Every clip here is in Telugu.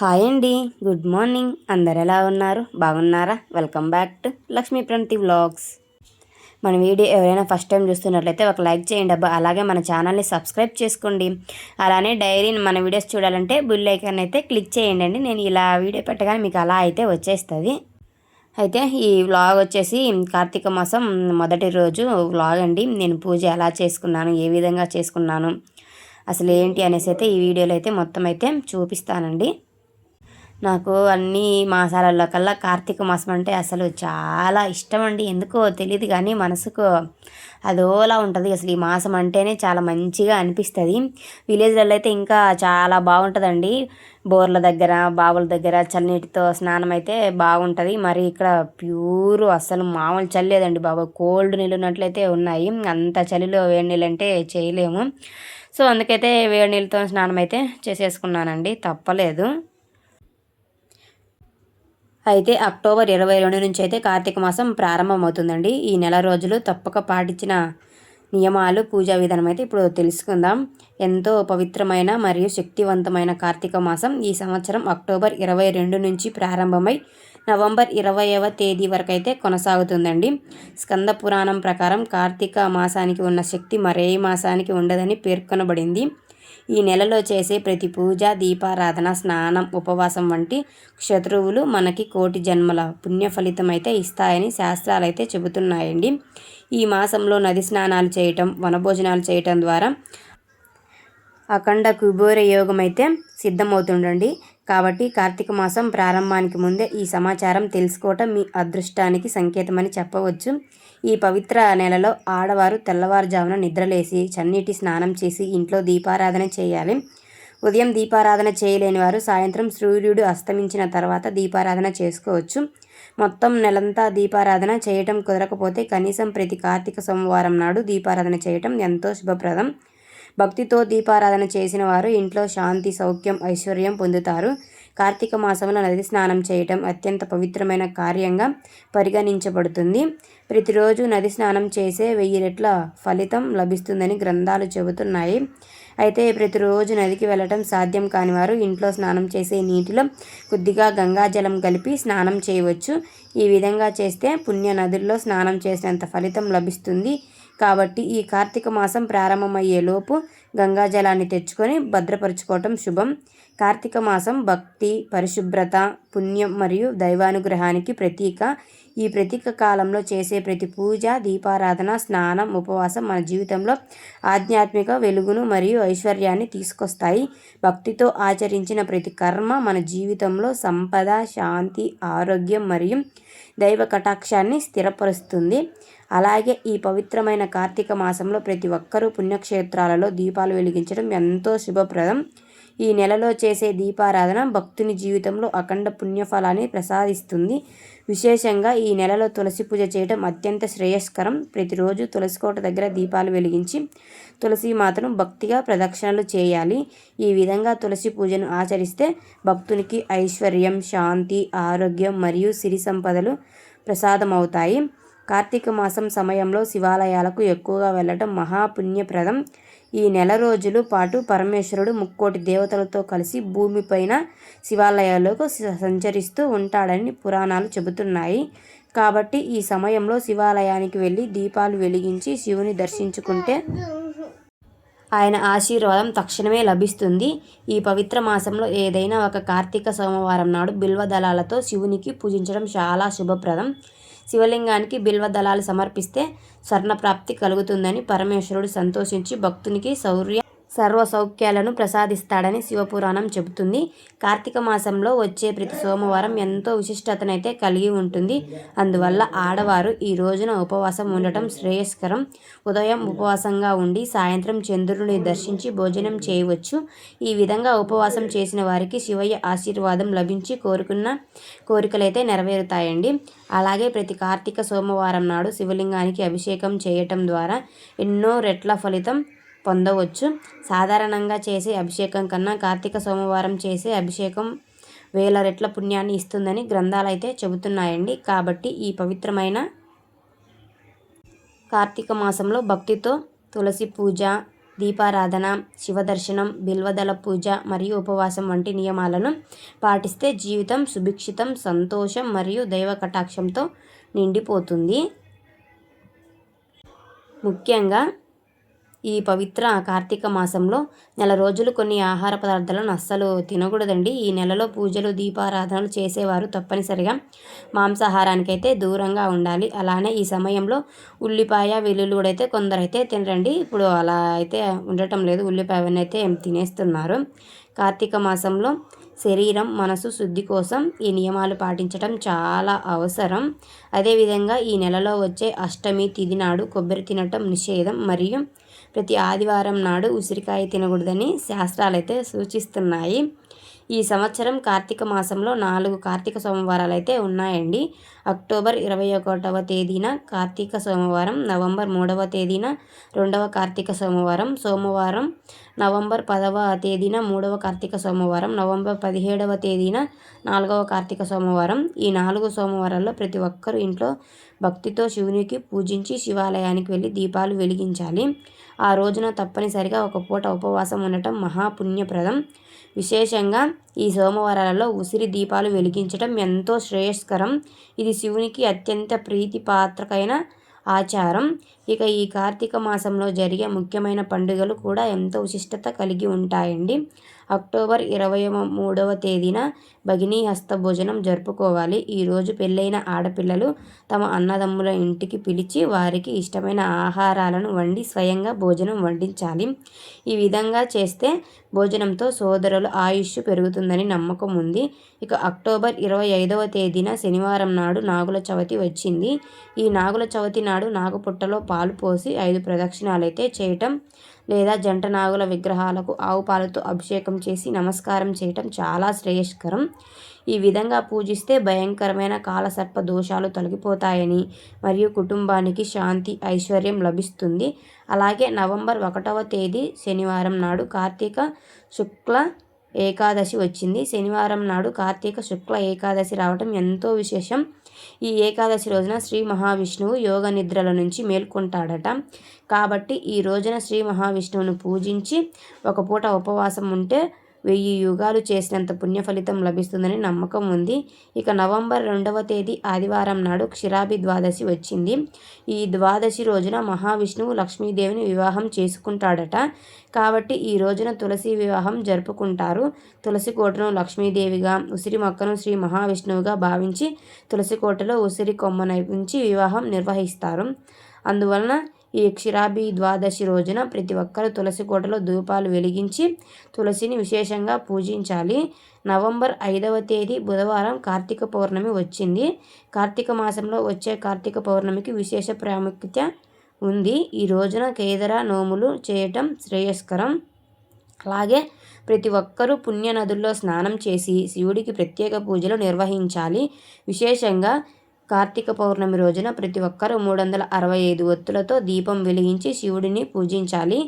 హాయ్ అండి. Good morning. అందరు ఎలా ఉన్నారు? బాగున్నారా? Welcome back to Lakshmi Pranthi vlogs. మన వీడియో ఎవరైనా ఫస్ట్ టైం చూస్తున్నట్లయితే ఒక లైక్ చేయండి అబ్బా. అలాగే మన ఛానల్ని సబ్స్క్రైబ్ చేసుకోండి. అలానే డైరీని మన వీడియోస్ చూడాలంటే బుల్ ఐకాన్ అయితే క్లిక్ చేయండి అండి. నేను ఇలా వీడియో పెట్టగానే మీకు అలా అయితే వచ్చేస్తుంది. అయితే ఈ వ్లాగ్ వచ్చేసి కార్తీక మాసం మొదటి రోజు వ్లాగ్ అండి. నేను పూజ ఎలా చేసుకున్నాను ఏ విధంగా చేసుకున్నాను అసలు ఏంటి అనేసి అయితే ఈ వీడియోలో అయితే మొత్తం అయితే చూపిస్తానండి. నాకు అన్ని మాసాలలో కల్లా కార్తీక మాసం అంటే అసలు చాలా ఇష్టం అండి ఎందుకో తెలియదు కానీ మనసుకు అదోలా ఉంటుంది. అసలు ఈ మాసం అంటేనే చాలా మంచిగా అనిపిస్తుంది. విలేజ్లలో అయితే ఇంకా చాలా బాగుంటుందండి. బోర్ల దగ్గర బావుల దగ్గర చల్లనీటితో స్నానం అయితే బాగుంటుంది. మరి ఇక్కడ ప్యూర్ అసలు మామూలు చల్లేదండి బాబు. కోల్డ్ నీళ్ళు ఉన్నట్లయితే ఉన్నాయి. అంత చలిలో వేడి నీళ్ళు అంటే చేయలేము. సో అందుకైతే వేడి నీళ్ళతో స్నానం అయితే చేసేసుకున్నానండి. తప్పలేదు. అయితే అక్టోబర్ ఇరవై రెండు నుంచి అయితే కార్తీక మాసం ప్రారంభమవుతుందండి. ఈ నెల రోజులు తప్పక పాటించిన నియమాలు పూజా విధానం అయితే ఇప్పుడు తెలుసుకుందాం. ఎంతో పవిత్రమైన మరియు శక్తివంతమైన కార్తీక మాసం ఈ సంవత్సరం అక్టోబర్ ఇరవై రెండు నుంచి ప్రారంభమై నవంబర్ ఇరవైవ తేదీ వరకు అయితే కొనసాగుతుందండి. స్కంద పురాణం ప్రకారం కార్తీక మాసానికి ఉన్న శక్తి మరే మాసానికి ఉండదని పేర్కొనబడింది. ఈ నెలలో చేసే ప్రతి పూజ దీపారాధన స్నానం ఉపవాసం వంటి శత్రువులు మనకి కోటి జన్మల పుణ్య ఫలితం అయితే ఇస్తాయని శాస్త్రాలు అయితే చెబుతున్నాయండి. ఈ మాసంలో నది స్నానాలు చేయటం వనభోజనాలు చేయటం ద్వారా అఖండ కుబోర యోగం అయితే సిద్ధమవుతుండండి. కాబట్టి కార్తీక మాసం ప్రారంభానికి ముందే ఈ సమాచారం తెలుసుకోవటం మీ అదృష్టానికి సంకేతమని చెప్పవచ్చు. ఈ పవిత్ర నెలలో ఆడవారు తెల్లవారుజామున నిద్రలేసి చన్నీటి స్నానం చేసి ఇంట్లో దీపారాధన చేయాలి. ఉదయం దీపారాధన చేయలేని వారు సాయంత్రం సూర్యుడు అస్తమించిన తర్వాత దీపారాధన చేసుకోవచ్చు. మొత్తం నెలంతా దీపారాధన చేయటం కుదరకపోతే కనీసం ప్రతి కార్తీక సోమవారం నాడు దీపారాధన చేయటం ఎంతో శుభప్రదం. భక్తితో దీపారాధన చేసిన వారు ఇంట్లో శాంతి సౌఖ్యం ఐశ్వర్యం పొందుతారు. కార్తీక మాసంలో నది స్నానం చేయటం అత్యంత పవిత్రమైన కార్యంగా పరిగణించబడుతుంది. ప్రతిరోజు నది స్నానం చేసే వెయ్యి రెట్ల ఫలితం లభిస్తుందని గ్రంథాలు చెబుతున్నాయి. అయితే ప్రతిరోజు నదికి వెళ్ళటం సాధ్యం కాని వారు ఇంట్లో స్నానం చేసే నీటిలో కొద్దిగా గంగాజలం కలిపి స్నానం చేయవచ్చు. ఈ విధంగా చేస్తే పుణ్య నదుల్లో స్నానం చేసినంత ఫలితం లభిస్తుంది. కాబట్టి ఈ కార్తీక మాసం ప్రారంభమయ్యేలోపు గంగాజలాన్ని తెచ్చుకొని భద్రపరుచుకోవటం శుభం. కార్తీక మాసం భక్తి పరిశుభ్రత పుణ్యం మరియు దైవానుగ్రహానికి ప్రతీక. ఈ ప్రతీక కాలంలో చేసే ప్రతి పూజ దీపారాధన స్నానం ఉపవాసం మన జీవితంలో ఆధ్యాత్మిక వెలుగును మరియు ఐశ్వర్యాన్ని తీసుకొస్తాయి. భక్తితో ఆచరించిన ప్రతి కర్మ మన జీవితంలో సంపద శాంతి ఆరోగ్యం మరియు దైవ కటాక్షాన్ని స్థిరపరుస్తుంది. అలాగే ఈ పవిత్రమైన కార్తీక మాసంలో ప్రతి ఒక్కరూ పుణ్యక్షేత్రాలలో దీపాలు వెలిగించడం ఎంతో శుభప్రదం. ఈ నెలలో చేసే దీపారాధన భక్తుని జీవితంలో అఖండ పుణ్యఫలాన్ని ప్రసాదిస్తుంది. విశేషంగా ఈ నెలలో తులసి పూజ చేయడం అత్యంత శ్రేయస్కరం. ప్రతిరోజు తులసి కోట దగ్గర దీపాలు వెలిగించి తులసి మాతను భక్తిగా ప్రదక్షిణలు చేయాలి. ఈ విధంగా తులసి పూజను ఆచరిస్తే భక్తునికి ఐశ్వర్యం శాంతి ఆరోగ్యం మరియు సిరి సంపదలు ప్రసాదమవుతాయి. కార్తీక మాసం సమయంలో శివాలయాలకు ఎక్కువగా వెళ్ళటం మహాపుణ్యప్రదం. ఈ నెల రోజులు పాటు పరమేశ్వరుడు ముక్కోటి దేవతలతో కలిసి భూమిపైన శివాలయాలకు సంచరిస్తూ ఉంటాడని పురాణాలు చెబుతున్నాయి. కాబట్టి ఈ సమయంలో శివాలయానికి వెళ్ళి దీపాలు వెలిగించి శివుని దర్శించుకుంటే ఆయన ఆశీర్వాదం తక్షణమే లభిస్తుంది. ఈ పవిత్ర మాసంలో ఏదైనా ఒక కార్తీక సోమవారం నాడు బిల్వదళాలతో శివునికి పూజించడం చాలా శుభప్రదం. శివలింగానికి బిల్వ దళాలు సమర్పిస్తే స్వర్ణప్రాప్తి కలుగుతుందని పరమేశ్వరుడు సంతోషించి భక్తునికి శౌర్య సర్వ సౌఖ్యాలను ప్రసాదిస్తాడని శివపురాణం చెబుతుంది. కార్తీక మాసంలో వచ్చే ప్రతి సోమవారం ఎంతో విశిష్టతనైతే కలిగి ఉంటుంది. అందువల్ల ఆడవారు ఈ రోజున ఉపవాసం ఉండటం శ్రేయస్కరం. ఉదయం ఉపవాసంగా ఉండి సాయంత్రం చంద్రుని దర్శించి భోజనం చేయవచ్చు. ఈ విధంగా ఉపవాసం చేసిన వారికి శివయ్య ఆశీర్వాదం లభించి కోరుకున్న కోరికలైతే నెరవేరుతాయండి. అలాగే ప్రతి కార్తీక సోమవారం నాడు శివలింగానికి అభిషేకం చేయటం ద్వారా ఎన్నో రెట్ల ఫలితం పొందవచ్చు. సాధారణంగా చేసే అభిషేకం కన్నా కార్తీక సోమవారం చేసే అభిషేకం వేల రెట్ల పుణ్యాన్ని ఇస్తుందని గ్రంథాలు అయితే చెబుతున్నాయండి. కాబట్టి ఈ పవిత్రమైన కార్తీక మాసంలో భక్తితో తులసి పూజ దీపారాధన శివదర్శనం బిల్వదల పూజ మరియు ఉపవాసం వంటి నియమాలను పాటిస్తే జీవితం సుభిక్షితం సంతోషం మరియు దైవ కటాక్షంతో నిండిపోతుంది. ముఖ్యంగా ఈ పవిత్ర కార్తీక మాసంలో నెల రోజులు కొన్ని ఆహార పదార్థాలను అస్సలు తినకూడదండి. ఈ నెలలో పూజలు దీపారాధనలు చేసేవారు తప్పనిసరిగా. మాంసాహారానికైతే దూరంగా ఉండాలి. అలానే ఈ సమయంలో ఉల్లిపాయ వెల్లుల్లి కూడా అయితే కొందరైతే తినరండి. ఇప్పుడు అలా అయితే ఉండటం లేదు. ఉల్లిపాయని అయితే తినేస్తున్నారు. కార్తీక మాసంలో శరీరం మనసు శుద్ధి కోసం ఈ నియమాలు పాటించడం చాలా అవసరం. అదేవిధంగా ఈ నెలలో వచ్చే అష్టమి తిది నాడు కొబ్బరి తినటం నిషేధం. మరియు ప్రతి ఆదివారం నాడు ఉసిరికాయ తినకూడదని శాస్త్రాలు అయితే సూచిస్తున్నాయి. ఈ సంవత్సరం కార్తీక మాసంలో నాలుగు కార్తీక సోమవారాలు అయితే ఉన్నాయండి. అక్టోబర్ ఇరవై ఒకటవ తేదీన కార్తీక సోమవారం నవంబర్ మూడవ తేదీన రెండవ కార్తీక సోమవారం సోమవారం నవంబర్ పదవ తేదీన మూడవ కార్తీక సోమవారం నవంబర్ పదిహేడవ తేదీన నాలుగవ కార్తీక సోమవారం. ఈ నాలుగు సోమవారాల్లో ప్రతి ఒక్కరూ ఇంట్లో భక్తితో శివునికి పూజించి శివాలయానికి వెళ్ళి దీపాలు వెలిగించాలి. ఆ రోజున తప్పనిసరిగా ఒక పూట ఉపవాసం ఉండటం మహాపుణ్యప్రదం. విశేషంగా ఈ సోమవారాలలో ఉసిరి దీపాలు వెలిగించటం ఎంతో శ్రేయస్కరం. ఇది శివునికి అత్యంత ప్రీతిపాత్రకైన ఆచారం. ఇక ఈ కార్తీక మాసంలో జరిగే ముఖ్యమైన పండుగలు కూడా ఎంతో విశిష్టత కలిగి ఉంటాయండి. అక్టోబర్ ఇరవై మూడవ తేదీన భగినీ హస్త భోజనం జరుపుకోవాలి ఈరోజు పెళ్ళైన ఆడపిల్లలు తమ అన్నదమ్ముల ఇంటికి పిలిచి వారికి ఇష్టమైన ఆహారాలను వండి స్వయంగా భోజనం వండించాలి. ఈ విధంగా చేస్తే భోజనంతో సోదరుల ఆయుష్ పెరుగుతుందని నమ్మకం ఉంది. ఇక అక్టోబర్ ఇరవై ఐదవ తేదీన శనివారం నాడు నాగుల చవితి వచ్చింది. ఈ నాగుల చవితి నాడు నాగపుట్టలో పాలు పోసి ఐదు ప్రదక్షిణాలైతే చేయటం లేదా జంట నాగుల విగ్రహాలకు ఆవు పాలతో అభిషేకం చేసి నమస్కారం చేయటం చాలా శ్రేయస్కరం. ఈ విధంగా పూజిస్తే భయంకరమైన కాలసర్ప దోషాలు తొలగిపోతాయని మరియు కుటుంబానికి శాంతి ఐశ్వర్యం లభిస్తుంది. అలాగే నవంబర్ ఒకటవ తేదీ శనివారం నాడు కార్తీక శుక్ల ఏకాదశి వచ్చింది. శనివారం నాడు కార్తీక శుక్ల ఏకాదశి రావటం ఎంతో విశేషం. ఈ ఏకాదశి రోజున శ్రీ మహావిష్ణువు యోగ నిద్రల నుంచి మేల్కొంటాడట. కాబట్టి ఈ రోజున శ్రీ మహావిష్ణువును పూజించి ఒక పూట ఉపవాసం ఉంటే వెయ్యి యుగాలు చేసినంత పుణ్య ఫలితం లభిస్తుందని నమ్మకం ఉంది. ఇక నవంబర్ రెండవ తేదీ ఆదివారం నాడు క్షిరాభి ద్వాదశి వచ్చింది. ఈ ద్వాదశి రోజున మహావిష్ణువు లక్ష్మీదేవిని వివాహం చేసుకుంటాడట. కాబట్టి ఈ రోజున తులసి వివాహం జరుపుకుంటారు. తులసి కోటను లక్ష్మీదేవిగా ఉసిరి మొక్కను శ్రీ మహావిష్ణువుగా భావించి తులసి కోటలో ఉసిరి కొమ్మన ఉంచి వివాహం నిర్వహిస్తారు. అందువలన ఈ క్షీరాభి ద్వాదశి రోజున ప్రతి ఒక్కరూ తులసి కోటలో ధూపాలు వెలిగించి తులసిని విశేషంగా పూజించాలి. నవంబర్ ఐదవ తేదీ బుధవారం కార్తీక పౌర్ణమి వచ్చింది. కార్తీక మాసంలో వచ్చే కార్తీక పౌర్ణమికి విశేష ప్రాముఖ్యత ఉంది. ఈ రోజున కేదర నోములు చేయటం శ్రేయస్కరం. అలాగే ప్రతి ఒక్కరూ పుణ్య నదుల్లో స్నానం చేసి శివుడికి ప్రత్యేక పూజలు నిర్వహించాలి. విశేషంగా కార్తీక పౌర్ణమి రోజున ప్రతి ఒక్కరూ మూడు వందల అరవై ఐదు ఒత్తులతో దీపం వెలిగించి శివుడిని పూజించాలి.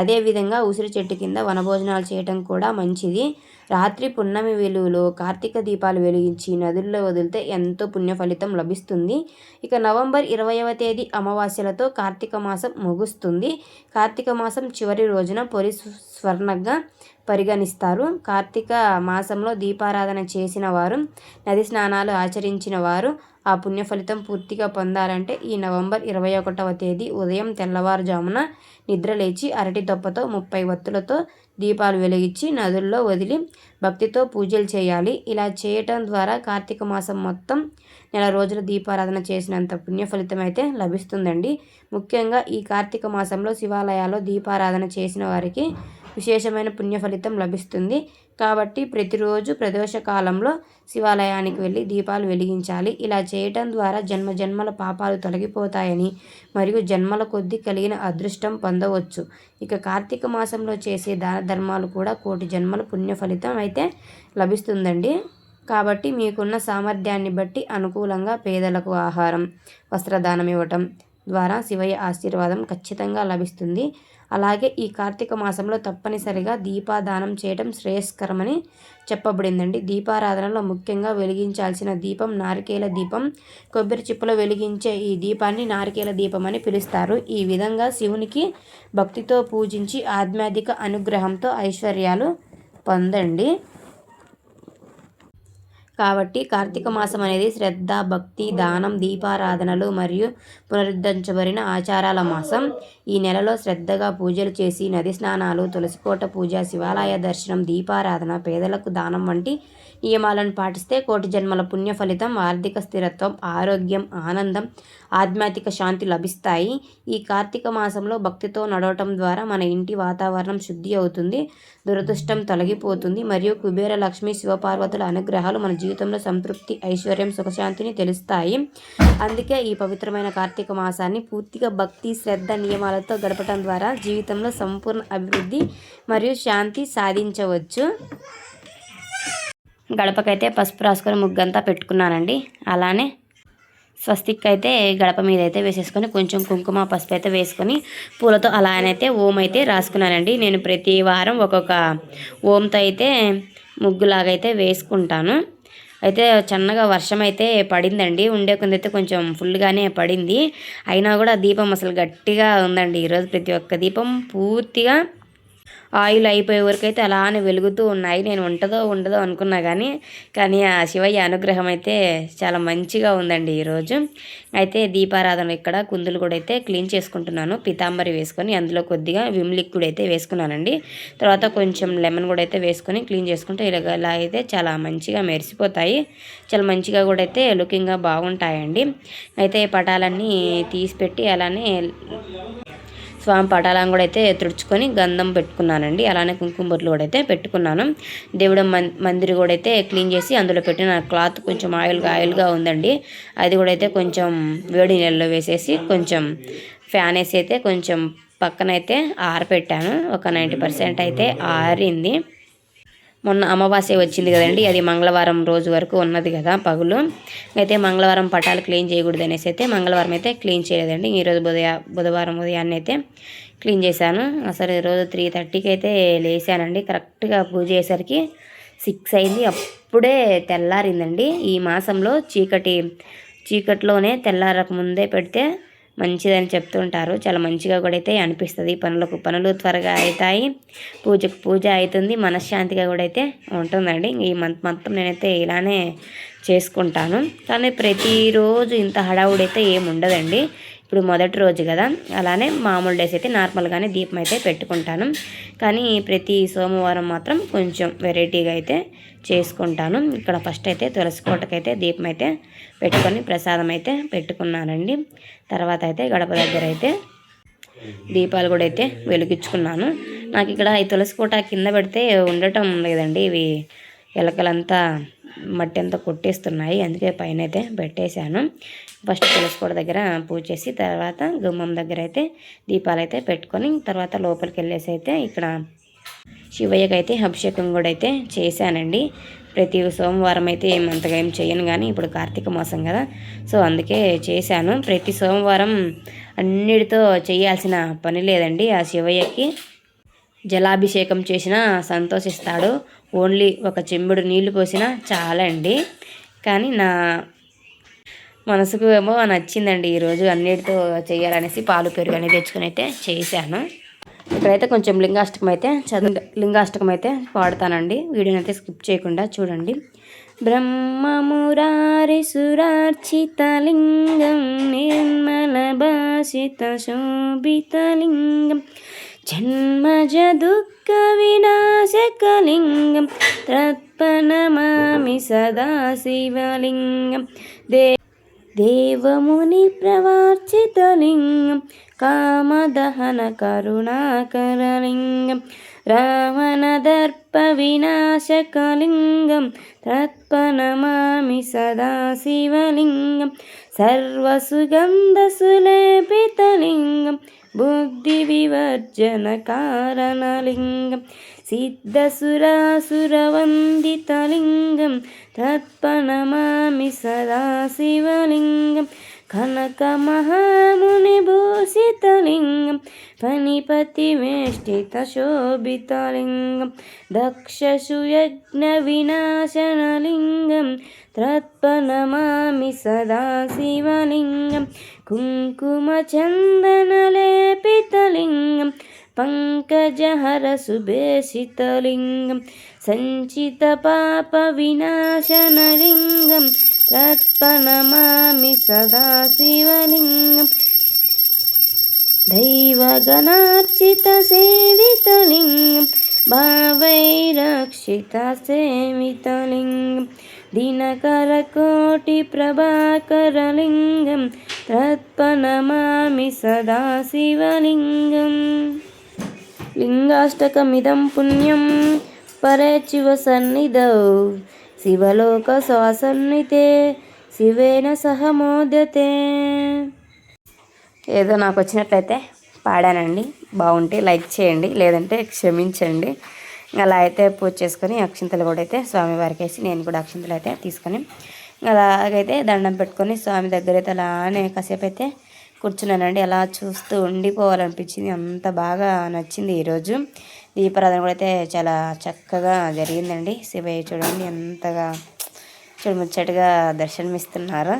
అదేవిధంగా ఉసిరి చెట్టు కింద వనభోజనాలు చేయటం కూడా మంచిది. రాత్రి పున్నమి వెలుగులో కార్తీక దీపాలు వెలిగించి నదుల్లో వదిలితే ఎంతో పుణ్య ఫలితం లభిస్తుంది. ఇక నవంబర్ ఇరవైవ తేదీ అమావాస్యలతో కార్తీక మాసం ముగుస్తుంది. కార్తీక మాసం చివరి రోజున పొరి స్వర్ణంగా పరిగణిస్తారు. కార్తీక మాసంలో దీపారాధన చేసిన వారు నది స్నానాలు ఆచరించిన వారు ఆ పుణ్య ఫలితం పూర్తిగా పొందాలంటే ఈ నవంబర్ ఇరవై ఒకటవ తేదీ ఉదయం తెల్లవారుజామున నిద్రలేచి అరటి దొప్పతో ముప్పై వత్తులతో దీపాలు వెలిగించి నదుల్లో వదిలి భక్తితో పూజలు చేయాలి. ఇలా చేయటం ద్వారా కార్తీక మాసం మొత్తం నెల రోజుల దీపారాధన చేసినంత పుణ్య ఫలితం అయితే లభిస్తుందండి. ముఖ్యంగా ఈ కార్తీక మాసంలో శివాలయాల్లో దీపారాధన చేసిన వారికి విశేషమైన పుణ్య ఫలితం లభిస్తుంది. కాబట్టి ప్రతిరోజు ప్రదోష కాలంలో శివాలయానికి వెళ్ళి దీపాలు వెలిగించాలి. ఇలా చేయటం ద్వారా జన్మ జన్మల పాపాలు తొలగిపోతాయని మరియు జన్మల కొద్దీ కలిగిన అదృష్టం పొందవచ్చు. ఇక కార్తీక మాసంలో చేసే దాన ధర్మాలు కూడా కోటి జన్మల పుణ్య ఫలితం అయితే లభిస్తుందండి. కాబట్టి మీకున్న సామర్థ్యాన్ని బట్టి అనుకూలంగా పేదలకు ఆహారం వస్త్రదానం ఇవ్వటం ద్వారా శివయ్య ఆశీర్వాదం ఖచ్చితంగా లభిస్తుంది. అలాగే ఈ కార్తీక మాసంలో తప్పనిసరిగా దీపాదానం చేయడం శ్రేయస్కరమని చెప్పబడిందండి. దీపారాధనలో ముఖ్యంగా వెలిగించాల్సిన దీపం నారికేల దీపం. కొబ్బరి చిప్పలో వెలిగించే ఈ దీపాన్ని నారికేల దీపం అని పిలుస్తారు. ఈ విధంగా శివునికి భక్తితో పూజించి ఆధ్యాత్మిక అనుగ్రహంతో ఐశ్వర్యాలు పొందండి. కాబట్టి కార్తీక మాసం అనేది శ్రద్ధ భక్తి దానం దీపారాధనలు మరియు పునరుద్ధరించబడిన ఆచారాల మాసం. ఈ నెలలో శ్రద్ధగా పూజలు చేసి నది స్నానాలు తులసికోట పూజ శివాలయ దర్శనం దీపారాధన పేదలకు దానం వంటి నియమాలను పాటిస్తే కోటి జన్మల పుణ్య ఫలితం ఆర్థిక స్థిరత్వం ఆరోగ్యం ఆనందం ఆధ్యాత్మిక శాంతి లభిస్తాయి. ఈ కార్తీక మాసంలో భక్తితో నడవటం ద్వారా మన ఇంటి వాతావరణం శుద్ధి అవుతుంది దురదృష్టం తొలగిపోతుంది మరియు కుబేర లక్ష్మి శివపార్వతుల అనుగ్రహాలు మన జీవితంలో సంతృప్తి ఐశ్వర్యం సుఖశాంతిని తెలుస్తాయి. అందుకే ఈ పవిత్రమైన కార్తీక మాసాన్ని పూర్తిగా భక్తి శ్రద్ధ నియమాలతో గడపటం ద్వారా జీవితంలో సంపూర్ణ అభివృద్ధి మరియు శాంతి సాధించవచ్చు. గడపకైతే పసుపు రాసుకొని ముగ్గంతా పెట్టుకున్నానండి. అలానే స్వస్తిక్ అయితే గడప మీద అయితే వేసేసుకొని కొంచెం కుంకుమ పసుపు అయితే వేసుకొని పూలతో అలానైతే ఓం అయితే రాసుకున్నానండి. నేను ప్రతి వారం ఒక్కొక్క ఓంతో అయితే ముగ్గులాగైతే వేసుకుంటాను. అయితే చిన్నగా వర్షం అయితే పడిందండి. ఉండే కొందైతే కొంచెం ఫుల్గానే పడింది. అయినా కూడా దీపం అసలు గట్టిగా ఉందండి. ఈరోజు ప్రతి ఒక్క దీపం పూర్తిగా ఆయిల్ అయిపోయే వరకు అయితే అలానే వెలుగుతూ ఉన్నాయి. నేను ఉంటుందో ఉండదో అనుకున్నా కానీ కానీ ఆ శివయ్య అనుగ్రహం అయితే చాలా మంచిగా ఉందండి ఈరోజు అయితే దీపారాధన ఇక్కడ కుందులు కూడా అయితే క్లీన్ చేసుకుంటున్నాను. పితాంబరి వేసుకొని అందులో కొద్దిగా విమ్ లిక్విడ్ అయితే వేసుకున్నానండి. తర్వాత కొంచెం లెమన్ కూడా అయితే వేసుకొని క్లీన్ చేసుకుంటే ఇలా ఇలా అయితే చాలా మంచిగా మెరిసిపోతాయి. చాలా మంచిగా కూడా అయితే లుకింగ్గా బాగుంటాయండి. అయితే పటాలన్నీ తీసి పెట్టి అలానే స్వామి పటాలను కూడా అయితే తుడుచుకొని గంధం పెట్టుకున్నానండి. అలానే కుంకుమ బొట్లు కూడా అయితే పెట్టుకున్నాను. దేవుడు మందిరి కూడా అయితే క్లీన్ చేసి అందులో పెట్టిన క్లాత్ కొంచెం ఆయిల్గా ఆయిల్గా ఉందండి. అది కూడా అయితే కొంచెం వేడి నీళ్ళలో వేసేసి కొంచెం ఫ్యాన్ వేసి అయితే కొంచెం పక్కనైతే ఆరపెట్టాను. ఒక నైంటీ పర్సెంట్ అయితే ఆరింది. మొన్న అమావాస్య వచ్చింది కదండి అది మంగళవారం రోజు వరకు ఉన్నది కదా పగులు. అయితే మంగళవారం పటాలు క్లీన్ చేయకూడదు అనేసి అయితే మంగళవారం అయితే క్లీన్ చేయలేదండి. ఈరోజు బుధయ బుధవారం ఉదయాన్నే అయితే క్లీన్ చేశాను. అసలు ఈరోజు త్రీ థర్టీకి అయితే లేసానండి కరెక్ట్గా పూజ చేసరికి సిక్స్ అయింది. అప్పుడే తెల్లారిందండి. ఈ మాసంలో చీకటి చీకట్లోనే తెల్లారక ముందే పెడితే మంచిదని చెప్తుంటారు. చాలా మంచిగా కూడా అయితే అనిపిస్తుంది. పనులకు పనులు త్వరగా అవుతాయి. పూజకు పూజ అవుతుంది. మనశ్శాంతిగా కూడా అయితే ఉంటుందండి. ఈ మంత్ మొత్తం నేనైతే ఇలానే చేసుకుంటాను. కానీ ప్రతిరోజు ఇంత హడావుడైతే ఏమి ఉండదండి ఇప్పుడు మొదటి రోజు కదా అలానే మామూలు డేస్ అయితే నార్మల్గానే దీపం అయితే పెట్టుకుంటాను. కానీ ప్రతి సోమవారం మాత్రం కొంచెం వెరైటీగా అయితే చేసుకుంటాను. ఇక్కడ ఫస్ట్ అయితే తులసి కోటకైతే దీపం అయితే పెట్టుకొని ప్రసాదం అయితే పెట్టుకున్నానండి. తర్వాత అయితే గడప దగ్గర అయితే దీపాలు కూడా అయితే వెలిగించుకున్నాను. నాకు ఇక్కడ ఈ తులసి కోట కింద పెడితే ఉండటం లేదండి. ఇవి ఎలకలంతా మట్టి అంతా కొట్టేస్తున్నాయి అందుకే పైన అయితే పెట్టేశాను. ఫస్ట్ తులసికోట దగ్గర పూజ చేసి తర్వాత గుమ్మం దగ్గర అయితే దీపాలు అయితే పెట్టుకొని తర్వాత లోపలికి వెళ్ళేసి అయితే ఇక్కడ శివయ్యకి అయితే అభిషేకం కూడా అయితే చేశానండి. ప్రతి సోమవారం అయితే ఏమంతగా ఏం చేయను కానీ ఇప్పుడు కార్తీక మాసం కదా సో అందుకే చేశాను. ప్రతి సోమవారం అన్నిటితో చేయాల్సిన పని లేదండి. ఆ శివయ్యకి జలాభిషేకం చేసినా సంతోషిస్తాడు. ఓన్లీ ఒక చెంబుడు నీళ్ళు పోసినా చాలండి. కానీ నా మనసుకు ఏమో నచ్చిందండి ఈరోజు అన్నిటితో చేయాలనేసి పాలు పెరుగు అనేది తెచ్చుకుని అయితే చేశాను. ఇక్కడైతే కొంచెం లింగాష్టకం అయితే చదువు లింగాష్టకం అయితే వాడతానండి. వీడియోని అయితే స్కిప్ చేయకుండా చూడండి. బ్రహ్మమురారి సురార్చితలింగం నిర్మల భాషిత శోభితలింగం జన్మజ దుఃఖ వినాశకలింగం తత్పనమామి సదాశివలింగం. దే దేవముని ప్రవార్చితలింగం కామదహన కరుణాకరలింగం రావణదర్ప వినాశకలింగం తత్పనమామి సదాశివలింగం సర్వసుగంధసులేపితలింగం बुद्धिविवर्जनकारणलिङ्गं सिद्धसुरासुरवन्दितलिङ्गं तत्प्रणमामि सदा शिवलिङ्गं కనక మహాముని భూషితలింగం ఫణిపతి వేష్టిత తత్పనమామి సదాశివలింగం. వినాశనలింగం త్రత్పనమామి కుంకుమచందనలేపితలింగం. పంకజహర సుభేషితలింగం సంచిత పాప వినాశనలింగం. తత్పనమామి సదాశివలింగం. దైవగణార్చిత సేవితలింగం. భావైరక్షిత సేవితలింగం. దినకరకోటి ప్రభాకరలింగం తత్పనమామి సదా శివలింగం. లింగాష్టకమిదం పుణ్యం పరచివ సన్నిధౌ. శివలోక శ్వాసన్నితే శివేన సహ మోద్యతే. ఏదో నాకు వచ్చినట్లయితే పాడానండి. బాగుంటే లైక్ చేయండి లేదంటే క్షమించండి. అలా అయితే పూజ చేసుకొని అక్షింతలు కూడా అయితే స్వామివారికి వేసి నేను కూడా అక్షింతలు అయితే తీసుకొని అలాగైతే దండం పెట్టుకొని స్వామి దగ్గర అయితే అలానే కాసేపు అయితే కూర్చున్నానండి. అలా చూస్తూ ఉండిపోవాలనిపించింది. అంత బాగా నచ్చింది ఈరోజు దీపారాధన కూడా అయితే చాలా చక్కగా జరిగిందండి. శివయ్య చూడండి ఎంతగా చూడముచ్చటగా దర్శనమిస్తున్నారు.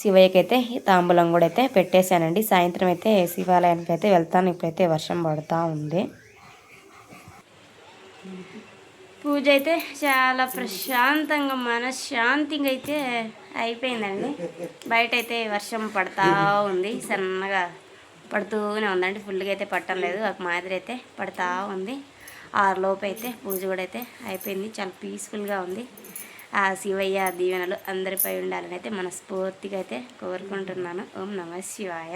శివయ్యకైతే తాంబూలం కూడా అయితే పెట్టేశానండి. సాయంత్రం అయితే శివాలయానికి అయితే వెళ్తాను. ఇప్పుడైతే వర్షం పడుతూ ఉంది. పూజ అయితే చాలా ప్రశాంతంగా మనశ్శాంతిగా అయితే అయిపోయిందండి. బయట అయితే వర్షం పడతా ఉంది. సన్నగా పడుతూనే ఉందండి. ఫుల్గా అయితే పట్టం లేదు. ఒక మాదిరి అయితే పడతా ఉంది. ఆరులోపు అయితే పూజ కూడా అయితే అయిపోయింది. చాలా పీస్ఫుల్గా ఉంది. ఆ శివయ్య దీవెనలు అందరిపై ఉండాలని అయితే మనస్ఫూర్తిగా అయితే కోరుకుంటున్నాను. ఓం నమ శివాయ.